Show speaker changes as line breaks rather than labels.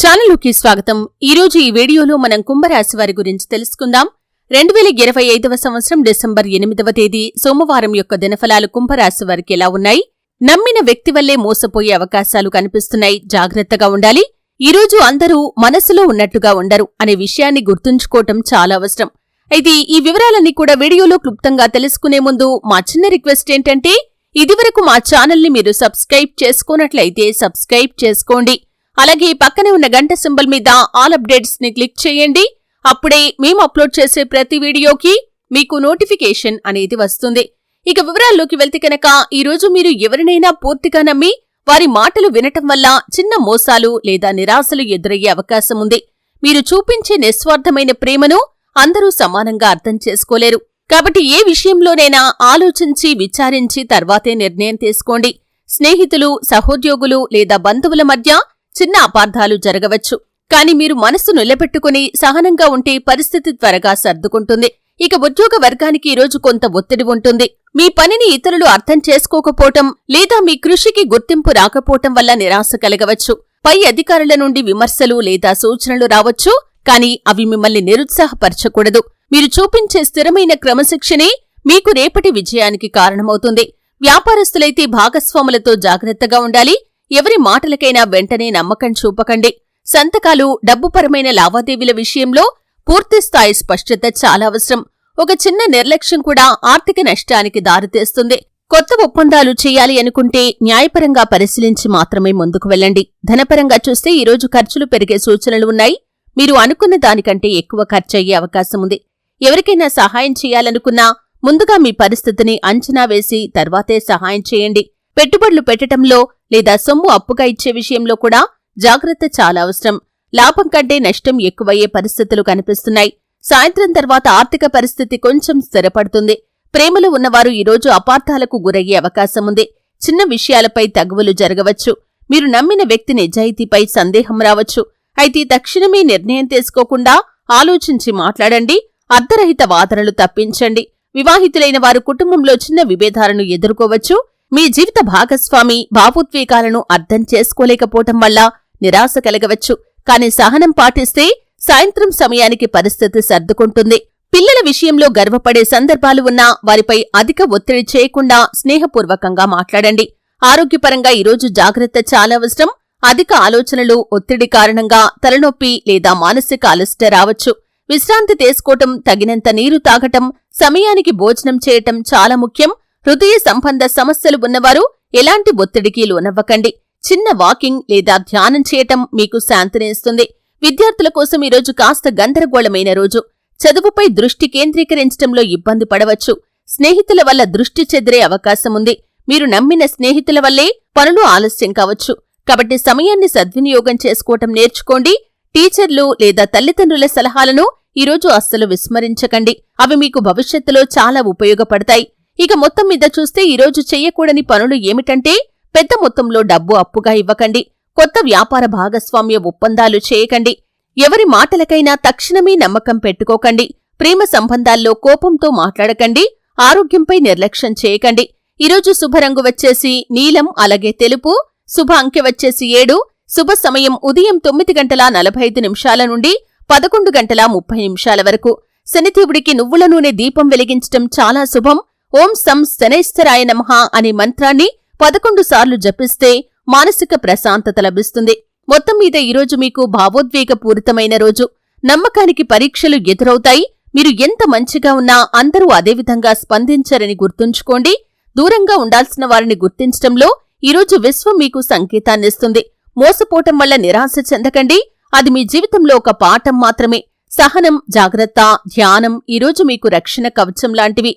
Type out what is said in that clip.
ఛానల్లోకి స్వాగతం. ఈరోజు ఈ వీడియోలో మనం కుంభరాశి వారి గురించి తెలుసుకుందాం. రెండు వేల ఇరవై ఐదవ సంవత్సరం డిసెంబర్ ఎనిమిదవ తేదీ సోమవారం యొక్క దినఫలాలు కుంభరాశి వారికి ఎలా ఉన్నాయి? నమ్మిన వ్యక్తి వల్లే మోసపోయే అవకాశాలు కనిపిస్తున్నాయి. జాగ్రత్తగా ఉండాలి. ఈ రోజు అందరూ మనసులో ఉన్నట్టుగా ఉండరు అనే విషయాన్ని గుర్తుంచుకోవటం చాలా అవసరం. అయితే ఈ వివరాలన్నీ కూడా వీడియోలో క్లుప్తంగా తెలుసుకునే ముందు మా చిన్న రిక్వెస్ట్ ఏంటంటే ఇదివరకు మా ఛానల్ని మీరు సబ్స్క్రైబ్ చేసుకోనట్లయితే సబ్స్క్రైబ్ చేసుకోండి. అలాగే పక్కనే ఉన్న గంట సింబల్ మీద ఆల్ అప్డేట్స్ని క్లిక్ చేయండి. అప్పుడే మేము అప్లోడ్ చేసే ప్రతి వీడియోకి మీకు నోటిఫికేషన్ అనేది వస్తుంది. ఇక వివరాల్లోకి వెళ్తే కనుక ఈరోజు మీరు ఎవరినైనా పూర్తిగా నమ్మి వారి మాటలు వినటం వల్ల చిన్న మోసాలు లేదా నిరాశలు ఎదురయ్యే అవకాశం ఉంది. మీరు చూపించే నిస్వార్థమైన ప్రేమను అందరూ సమానంగా అర్థం చేసుకోలేరు. కాబట్టి ఏ విషయంలోనైనా ఆలోచించి విచారించి తర్వాతే నిర్ణయం తీసుకోండి. స్నేహితులు సహోద్యోగులు లేదా బంధువుల మధ్య చిన్న అపార్థాలు జరగవచ్చు. కాని మీరు మనస్సు నిలబెట్టుకుని సహనంగా ఉంటే పరిస్థితి త్వరగా సర్దుకుంటుంది. ఇక ఉద్యోగ వర్గానికి ఈరోజు కొంత ఒత్తిడి ఉంటుంది. మీ పనిని ఇతరులు అర్థం చేసుకోకపోవటం లేదా మీ కృషికి గుర్తింపు రాకపోవటం వల్ల నిరాశ కలగవచ్చు. పై అధికారుల నుండి విమర్శలు లేదా సూచనలు రావచ్చు కానీ అవి మిమ్మల్ని నిరుత్సాహపరచకూడదు. మీరు చూపించే స్థిరమైన క్రమశిక్షణే మీకు రేపటి విజయానికి కారణమవుతుంది. వ్యాపారస్తులైతే భాగస్వాములతో జాగ్రత్తగా ఉండాలి ఎవరి మాటలకైనా వెంటనే నమ్మకం చూపకండి. సంతకాలు డబ్బుపరమైన లావాదేవీల విషయంలో పూర్తిస్థాయి స్పష్టత చాలా అవసరం. ఒక చిన్న నిర్లక్ష్యం కూడా ఆర్థిక నష్టానికి దారితీస్తుంది. కొత్త ఒప్పందాలు చేయాలి అనుకుంటే న్యాయపరంగా పరిశీలించి మాత్రమే ముందుకు వెళ్ళండి. ధనపరంగా చూస్తే ఈరోజు ఖర్చులు పెరిగే సూచనలు ఉన్నాయి. మీరు అనుకున్న దానికంటే ఎక్కువ ఖర్చయ్యే అవకాశం ఉంది. ఎవరికైనా సహాయం చేయాలనుకున్నా ముందుగా మీ పరిస్థితిని అంచనా వేసి తర్వాతే సహాయం చేయండి. పెట్టుబడులు పెట్టటంలో లేదా సొమ్ము అప్పుగా ఇచ్చే విషయంలో కూడా జాగ్రత్త చాలా అవసరం. లాభం కంటే నష్టం ఎక్కువయ్యే పరిస్థితులు కనిపిస్తున్నాయి. సాయంత్రం తర్వాత ఆర్థిక పరిస్థితి కొంచెం స్థిరపడుతుంది. ప్రేమలో ఉన్నవారు ఈరోజు అపార్థాలకు గురయ్యే అవకాశం ఉంది. చిన్న విషయాలపై తగువలు జరగవచ్చు. మీరు నమ్మిన వ్యక్తి నిజాయితీపై సందేహం రావచ్చు. అయితే తక్షణమే నిర్ణయం తీసుకోకుండా ఆలోచించి మాట్లాడండి. అర్ధరహిత వాదనలు తప్పించండి. వివాహితులైన వారు కుటుంబంలో చిన్న విభేదాలను ఎదుర్కోవచ్చు. మీ జీవిత భాగస్వామి భావోద్వేగాలను అర్థం చేసుకోలేకపోవటం వల్ల నిరాశ కలగవచ్చు. కాని సహనం పాటిస్తే సాయంత్రం సమయానికి పరిస్థితి సర్దుకుంటుంది. పిల్లల విషయంలో గర్వపడే సందర్భాలు ఉన్నా వారిపై అధిక ఒత్తిడి చేయకుండా స్నేహపూర్వకంగా మాట్లాడండి. ఆరోగ్యపరంగా ఈరోజు జాగ్రత్త చాలా అవసరం. అధిక ఆలోచనలు ఒత్తిడి కారణంగా తలనొప్పి లేదా మానసిక అలసట రావచ్చు. విశ్రాంతి తీసుకోవటం తగినంత నీరు తాగటం సమయానికి భోజనం చేయటం చాలా ముఖ్యం. హృదయ సంబంధ సమస్యలు ఉన్నవారు ఎలాంటి ఒత్తిడికి లోనవ్వకండి. చిన్న వాకింగ్ లేదా ధ్యానం చేయటం మీకు శాంతినిస్తుంది. విద్యార్థుల కోసం ఈరోజు కాస్త గందరగోళమైన రోజు. చదువుపై దృష్టి కేంద్రీకరించటంలో ఇబ్బంది పడవచ్చు. స్నేహితుల వల్ల దృష్టి చెదిరే అవకాశముంది మీరు నమ్మిన స్నేహితుల వల్లే పనులు ఆలస్యం కావచ్చు. కాబట్టి సమయాన్ని సద్వినియోగం చేసుకోవటం నేర్చుకోండి. టీచర్లు లేదా తల్లిదండ్రుల సలహాలను ఈరోజు అస్సలు విస్మరించకండి. అవి మీకు భవిష్యత్తులో చాలా ఉపయోగపడతాయి. ఇక మొత్తం మీద చూస్తే ఈరోజు చెయ్యకూడని పనులు ఏమిటంటే పెద్ద మొత్తంలో డబ్బు అప్పుగా ఇవ్వకండి. కొత్త వ్యాపార భాగస్వామ్య ఒప్పందాలు చేయకండి. ఎవరి మాటలకైనా తక్షణమే నమ్మకం పెట్టుకోకండి. ప్రేమ సంబంధాల్లో కోపంతో మాట్లాడకండి. ఆరోగ్యంపై నిర్లక్ష్యం చేయకండి. ఈరోజు శుభరంగు వచ్చేసి నీలం అలాగే తెలుపు శుభ అంకె వచ్చేసి ఏడు శుభ సమయం ఉదయం తొమ్మిది గంటల నలభై ఐదు నిమిషాల నుండి పదకొండు గంటల ముప్పై నిమిషాల వరకు. శనిదేవుడికి నువ్వుల నూనె దీపం వెలిగించటం చాలా శుభం. ఓం సం శనేశ్వరాయ నమః అనే మంత్రాన్ని పదకొండు సార్లు జపిస్తే మానసిక ప్రశాంతత లభిస్తుంది. మొత్తం మీద ఈరోజు మీకు భావోద్వేగపూరితమైన రోజు. నమ్మకానికి పరీక్షలు ఎదురవుతాయి. మీరు ఎంత మంచిగా ఉన్నా అందరూ అదేవిధంగా స్పందించరని గుర్తుంచుకోండి. దూరంగా ఉండాల్సిన వారిని గుర్తించటంలో ఈరోజు విశ్వం మీకు సంకేతాన్నిస్తుంది. మోసపోవటం వల్ల నిరాశ చెందకండి. అది మీ జీవితంలో ఒక పాఠం మాత్రమే. సహనం జాగ్రత్త ధ్యానం ఈరోజు మీకు రక్షణ కవచం లాంటివి.